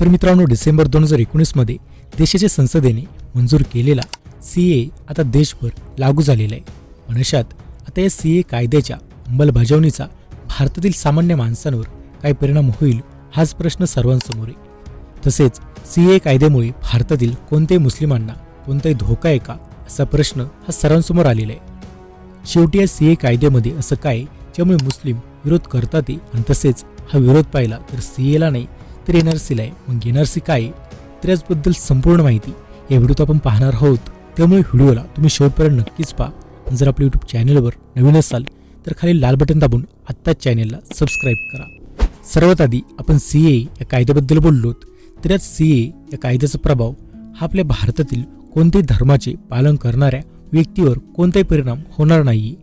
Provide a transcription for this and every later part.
तर मित्रांनो डिसेंबर दोन हजार एकोणीसमध्ये देशाच्या संसदेने मंजूर केलेला सी ए आता देशभर लागू झालेला आहे. पण अशात आता या सी ए कायद्याच्या अंमलबजावणीचा भारतातील सामान्य माणसांवर काय परिणाम होईल हाच प्रश्न सर्वांसमोर आहे. तसेच सी ए कायद्यामुळे भारतातील कोणत्याही मुस्लिमांना कोणताही धोका आहे का असा प्रश्न हा सर्वांसमोर आलेला आहे. शेवटी या सी ए कायद्यामध्ये असं काय ज्यामुळे मुस्लिम विरोध करतात आणि तसेच हा विरोध पाहिला तर सी एला नाही तर एन आर सीला आहे मग एन आर सी काय आहे? तर याचबद्दल संपूर्ण माहिती या व्हिडिओत आपण पाहणार आहोत. त्यामुळे व्हिडिओला तुम्ही शेवटपर्यंत नक्कीच पहा. जर आपल्या यूट्यूब चॅनलवर नवीन असाल तर खाली लाल बटन दाबून आत्ताच चॅनेलला सबस्क्राईब करा. सर्वात आधी आपण सी ए या कायद्याबद्दल बोललोत तर यात सी ए या कायद्याचा प्रभाव हा आपल्या भारतातील कोणत्याही धर्माचे पालन करणाऱ्या व्यक्तीवर कोणताही परिणाम होणार नाही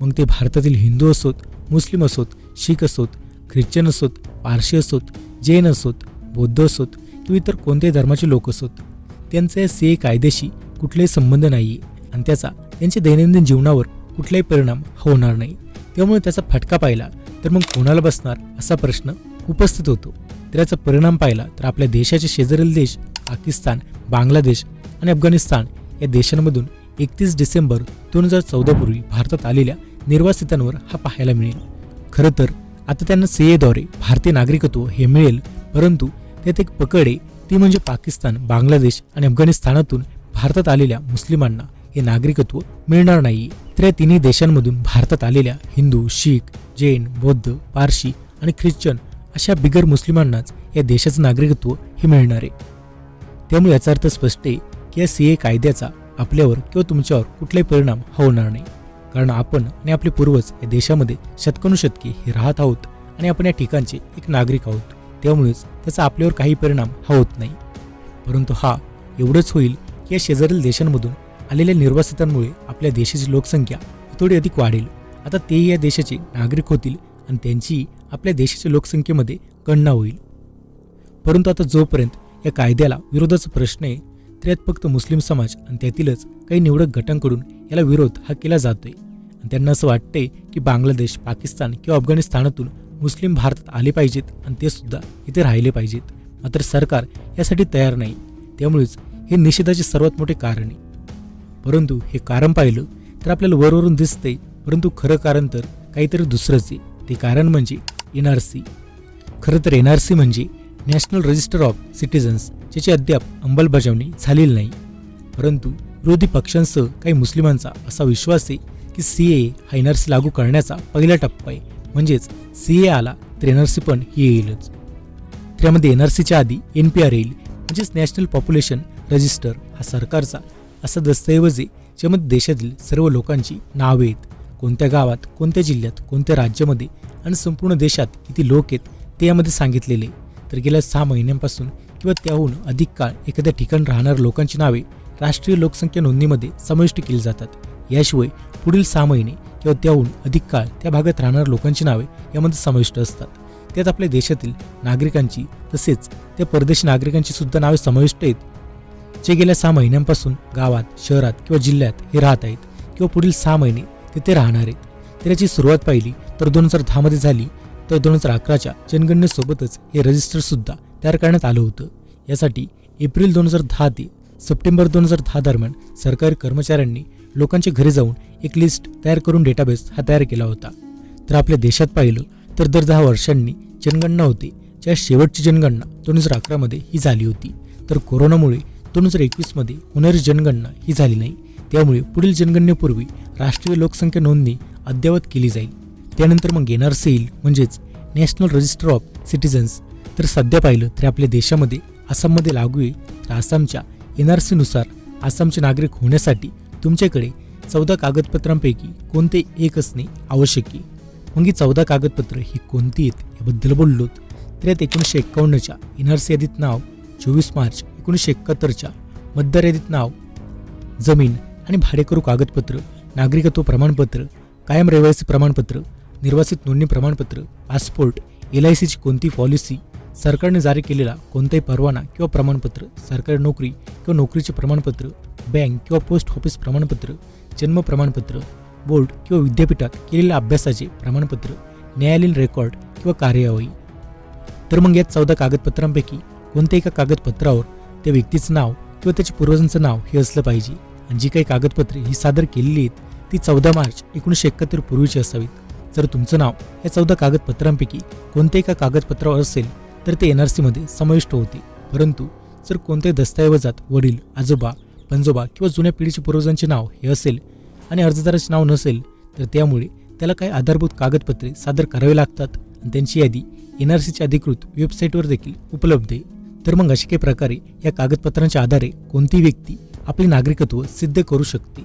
मग ते भारतातील हिंदू असोत मुस्लिम असोत शीख असोत ख्रिश्चन असोत पारशी असोत जैन असोत बौद्ध असोत किंवा इतर कोणत्याही धर्माचे लोक असोत त्यांचा या सी कायद्याशी कुठलाही संबंध नाही आहे आणि त्याचा त्यांच्या दैनंदिन जीवनावर कुठलाही परिणाम होणार नाही. त्यामुळे त्याचा फटका पाहिला तर मग कोणाला बसणार असा प्रश्न उपस्थित होतो. तर याचा परिणाम पाहिला तर आपल्या देशाचे शेजारील देश पाकिस्तान बांगलादेश आणि अफगाणिस्तान या देशांमधून एकतीस डिसेंबर दोन हजार चौदापूर्वी भारतात आलेल्या निर्वासितांवर हा पाहायला मिळेल. खरं तर आता त्यांना सीएद्वारे भारतीय नागरिकत्व हे मिळेल परंतु त्यात एक पकड आहे ती म्हणजे पाकिस्तान बांगलादेश आणि अफगाणिस्तानातून भारतात आलेल्या मुस्लिमांना हे नागरिकत्व मिळणार नाही तर या तिन्ही देशांमधून भारतात आलेल्या हिंदू शीख जैन बौद्ध पारशी आणि ख्रिश्चन अशा बिगर मुस्लिमांनाच या देशाचं नागरिकत्व हे मिळणार आहे. त्यामुळे याचा अर्थ स्पष्ट आहे की या सी ए कायद्याचा आपल्यावर किंवा तुमच्यावर कुठलाही परिणाम होणार नाही. कारण आपण आणि आपले पूर्वज या देशामध्ये शतकानुशतके हे राहत आहोत आणि आपण या ठिकाणचे एक नागरिक आहोत. त्यामुळेच त्याचा आपल्यावर काही परिणाम हा होत नाही. परंतु हा एवढंच होईल की या शेजारील देशांमधून आलेल्या निर्वासितांमुळे आपल्या देशाची लोकसंख्या थोडी अधिक वाढेल. आता तेही या देशाचे नागरिक होतील आणि त्यांची आपल्या देशाच्या लोकसंख्येमध्ये गणना होईल. परंतु आता जोपर्यंत या कायद्याला विरोधाचा प्रश्न आहे तर फक्त मुस्लिम समाज आणि त्यातीलच काही निवडक गटांकडून याला विरोध हा केला जातोय. आणि त्यांना असं वाटतंय की बांगलादेश पाकिस्तान किंवा अफगाणिस्तानातून मुस्लिम भारतात आले पाहिजेत आणि ते सुद्धा इथे राहिले पाहिजेत. मात्र सरकार यासाठी तयार नाही. त्यामुळेच हे निषेधाचे सर्वात मोठे कारण आहे. परंतु हे कारण पाहिलं तर आपल्याला वरवरून दिसतंय परंतु खरं कारण तर काहीतरी दुसरंच आहे. ते कारण म्हणजे एन आर सी. खरं तर एन आर सी म्हणजे नॅशनल रजिस्टर ऑफ सिटिझन्स ज्याची अद्याप अंमलबजावणी झालेली नाही. परंतु विरोधी पक्षांसह काही मुस्लिमांचा असा विश्वास आहे की सी ए हा एन आर सी लागू करण्याचा पहिला टप्पा आहे. म्हणजेच सी ए आला तर एन आर सी पण येईलच. त्यामध्ये एन आर सीच्या आधी एन पी आर येईल. म्हणजेच नॅशनल पॉप्युलेशन रजिस्टर हा सरकारचा असा दस्तऐवज आहे ज्यामध्ये देशातील सर्व लोकांची नावे आहेत. कोणत्या गावात कोणत्या जिल्ह्यात कोणत्या राज्यामध्ये आणि संपूर्ण देशात किती लोक आहेत ते यामध्ये सांगितलेले आहे. तर गेल्या सहा महिन्यांपासून किंवा त्याहून अधिक काळ एखाद्या ठिकाणी राहणाऱ्या लोकांची नावे राष्ट्रीय लोकसंख्या नोंदणीमध्ये समाविष्ट केली जातात. याशिवाय पुढील सहा महिने किंवा त्याहून अधिक काळ त्या भागात राहणाऱ्या लोकांची नावे यामध्ये समाविष्ट असतात. त्यात आपल्या देशातील नागरिकांची तसेच त्या परदेशी नागरिकांची सुद्धा नावे समाविष्ट आहेत. जे गेल्या सहा महिन्यांपासून गावात शहरात किंवा जिल्ह्यात हे राहत आहेत किंवा पुढील सहा महिने तिथे राहणार आहेत. तर याची सुरुवात पाहिली तर दोन हजार दहामध्ये झाली तर दोन हजार अकराच्या जनगणनेसोबतच हे रजिस्टरसुद्धा तयार करण्यात आलं होतं. यासाठी एप्रिल दोन हजार दहा ते सप्टेंबर दोन हजार दहा दरम्यान सरकारी कर्मचाऱ्यांनी लोकांच्या घरी जाऊन एक लिस्ट तयार करून डेटाबेस हा तयार केला होता. तर आपल्या देशात पाहिलं तर दर दहा वर्षांनी जनगणना होते. ज्या शेवटची जनगणना दोन हजार अकरामध्ये ही झाली होती. तर कोरोनामुळे दोन हजार एकवीसमध्ये होणारी जनगणना ही झाली नाही. त्यामुळे पुढील जनगणनेपूर्वी राष्ट्रीय लोकसंख्या नोंदणी अद्ययावत केली जाईल. त्यानंतर मग एन आर सी येईल म्हणजेच नॅशनल रजिस्टर ऑफ सिटिझन्स तर सध्या पाहिलं तर आपल्या देशामध्ये आसाममध्ये लागू आहे. तर आसामच्या एन आर सीनुसार आसामचे नागरिक होण्यासाठी तुमच्याकडे चौदा कागदपत्रांपैकी कोणते एक असणे आवश्यक आहे? मग ही चौदा कागदपत्र ही कोणती आहेत याबद्दल बोललो. तर यात एकोणीसशे एक्कावन्नच्या एन आर सी यादीत नाव चोवीस मार्च एकोणीसशे एकाहत्तरच्या मतदार यादीत नाव जमीन आणि भाडेकरू कागदपत्र नागरिकत्व प्रमाणपत्र कायम रहिवासी प्रमाणपत्र निर्वासित नोंदणी प्रमाणपत्र पासपोर्ट एल आय सीची कोणती पॉलिसी सरकारने जारी केलेला कोणताही परवाना किंवा प्रमाणपत्र सरकारी नोकरी किंवा नोकरीचे प्रमाणपत्र बँक किंवा पोस्ट ऑफिस प्रमाणपत्र जन्म प्रमाणपत्र बोर्ड किंवा विद्यापीठात केलेल्या अभ्यासाचे प्रमाणपत्र न्यायालयीन रेकॉर्ड किंवा कार्यवाही तर मग या चौदा कागदपत्रांपैकी कोणत्याही एका कागदपत्रावर त्या व्यक्तीचं नाव किंवा त्याच्या पूर्वजांचं नाव हे असलं पाहिजे? आणि जी काही कागदपत्रे ही सादर केलेली आहेत ती चौदा मार्च एकोणीसशे एकाहत्तर पूर्वीची असावीत. जर तुमचं नाव या चौदा कागदपत्रांपैकी कोणत्याही एका कागदपत्रावर असेल तर ते एन आर सीमध्ये समाविष्ट होते परंतु जर कोणत्याही दस्तऐवजात वडील आजोबा पंजोबा किंवा जुन्या पिढीचे पूर्वजांचे नाव हे असेल आणि अर्जदाराचे नाव नसेल तर त्यामुळे त्याला काही आधारभूत कागदपत्रे सादर करावे लागतात आणि त्यांची यादी एन आर सीच्या अधिकृत वेबसाईटवर देखील उपलब्ध आहे. तर मग अशा काही प्रकारे या कागदपत्रांच्या आधारे कोणतीही व्यक्ती आपले नागरिकत्व सिद्ध करू शकते?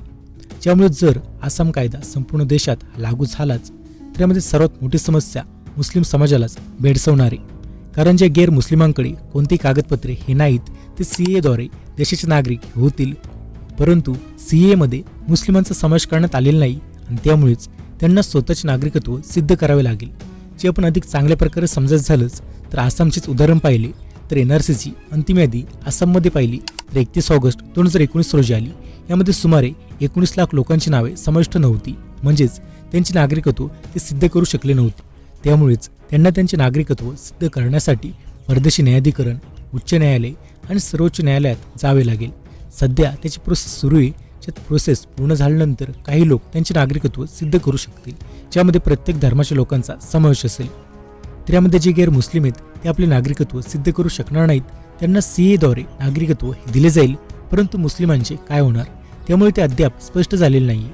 ज्यामुळे जर आसाम कायदा संपूर्ण देशात लागू झालाच तर सर्वात मोठी समस्या मुस्लिम समाजालाच भेडसवणारी. कारण जे गैर मुस्लिमांकडे कोणती कागदपत्रे हे नाहीत ते सी एद्वारे देशाचे नागरिक होतील. परंतु सी एमध्ये मुस्लिमांचा समावेश करण्यात आलेला नाही आणि त्यामुळेच त्यांना स्वतःचे नागरिकत्व सिद्ध करावे लागेल. जे आपण अधिक चांगल्या प्रकारे समजत झालंच तर आसामचेच उदाहरण पाहिले तर एन आर सीची अंतिम यादी आसाममध्ये पाहिली तर एकतीस ऑगस्ट दोन हजार एकोणीस रोजी आली. यामध्ये सुमारे एकोणीस लाख लोकांची नावे समाविष्ट नव्हती. म्हणजेच त्यांचे नागरिकत्व ते सिद्ध करू शकले नव्हते. त्यामुळेच त्यांना त्यांचे नागरिकत्व सिद्ध करण्यासाठी परदेशी न्यायाधिकरण उच्च न्यायालय आणि सर्वोच्च न्यायालयात जावे लागेल. सध्या त्याची प्रोसेस सुरू आहे. ज्यात प्रोसेस पूर्ण झाल्यानंतर काही लोक त्यांचे नागरिकत्व सिद्ध करू शकतील ज्यामध्ये प्रत्येक धर्माच्या लोकांचा समावेश असेल. तर यामध्ये जे गैर मुस्लिम आहेत ते आपले नागरिकत्व सिद्ध करू शकणार नाहीत. त्यांना सी एद्वारे नागरिकत्व हे दिले जाईल परंतु मुस्लिमांचे काय होणार? त्यामुळे ते अद्याप स्पष्ट झालेले नाही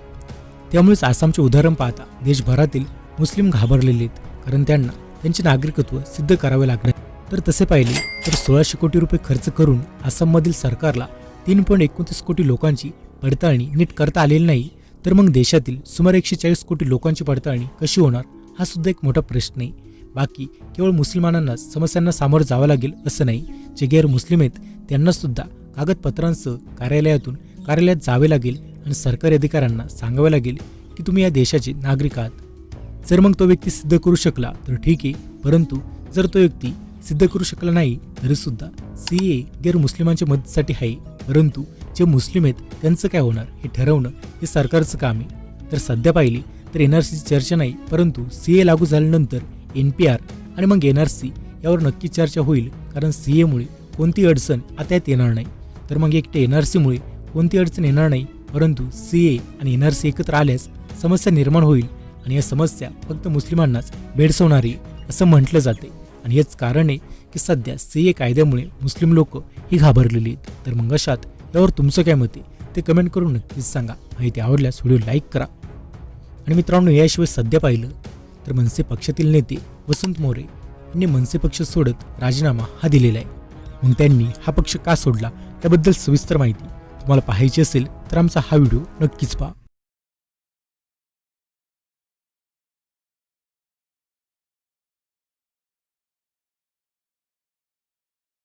त्यामुळेच आसामचे उदाहरण पाहता देशभरातील मुस्लिम घाबरलेले आहेत. कारण त्यांना त्यांचे नागरिकत्व सिद्ध करावे लागणार तर तसे पाहिले तर सोळाशे कोटी रुपये खर्च करून आसाममधील सरकारला तीन पॉईंट एकोणतीस कोटी लोकांची पडताळणी नीट करता आलेली नाही तर मग देशातील सुमारे एकशे चाळीस कोटी लोकांची पडताळणी कशी होणार हा सुद्धा एक मोठा प्रश्न आहे. बाकी केवळ मुस्लिमांनाच समस्यांना सामोरं जावं लागेल असं नाही जे गैर मुस्लिम आहेत त्यांना सुद्धा कागदपत्रांसह कार्यालयातून कार्यालयात जावे लागेल आणि सरकारी अधिकाऱ्यांना सांगावे लागेल की तुम्ही या देशाचे नागरिक आहात. जर मग तो व्यक्ती सिद्ध करू शकला तर ठीक आहे. परंतु जर तो व्यक्ती सिद्ध करू शकला नाही तरीसुद्धा सी ए गैर मुस्लिमांच्या मदतीसाठी आहे. परंतु जे मुस्लिम आहेत त्यांचं काय होणार? हे ठरवणं हे सरकारचं काम आहे. तर सध्या पाहिली तर एन आर सीची चर्चा नाही परंतु सी ए लागू झाल्यानंतर एन पी आर आणि मग एन आर सी यावर नक्की चर्चा होईल कारण सी एमुळे कोणती अडचण आता येत येणार नाही. तर मग एकटे एन आर सीमुळे कोणती अडचण येणार नाही? परंतु सी ए आणि एन आर सी एकत्र आल्यास समस्या निर्माण होईल आणि या समस्या फक्त मुस्लिमांनाच भेडसवणारी असं म्हटलं जाते. आणि हेच कारण आहे की सध्या सी ए कायद्यामुळे मुस्लिम लोक ही घाबरलेली आहेत. तर मग अशात यावर तुमचं काय मत आहे? ते कमेंट करून नक्कीच सांगा. माहिती आवडल्यास व्हिडिओ लाईक करा. आणि मित्रांनो याशिवाय सध्या पाहिलं तर मनसे पक्षातील नेते वसंत मोरे यांनी मनसे पक्ष सोडत राजीनामा हा दिलेला आहे. मग त्यांनी हा पक्ष का सोडला? त्याबद्दल सविस्तर माहिती तुम्हाला पाहायची असेल तर आमचा हा व्हिडिओ नक्कीच पहा.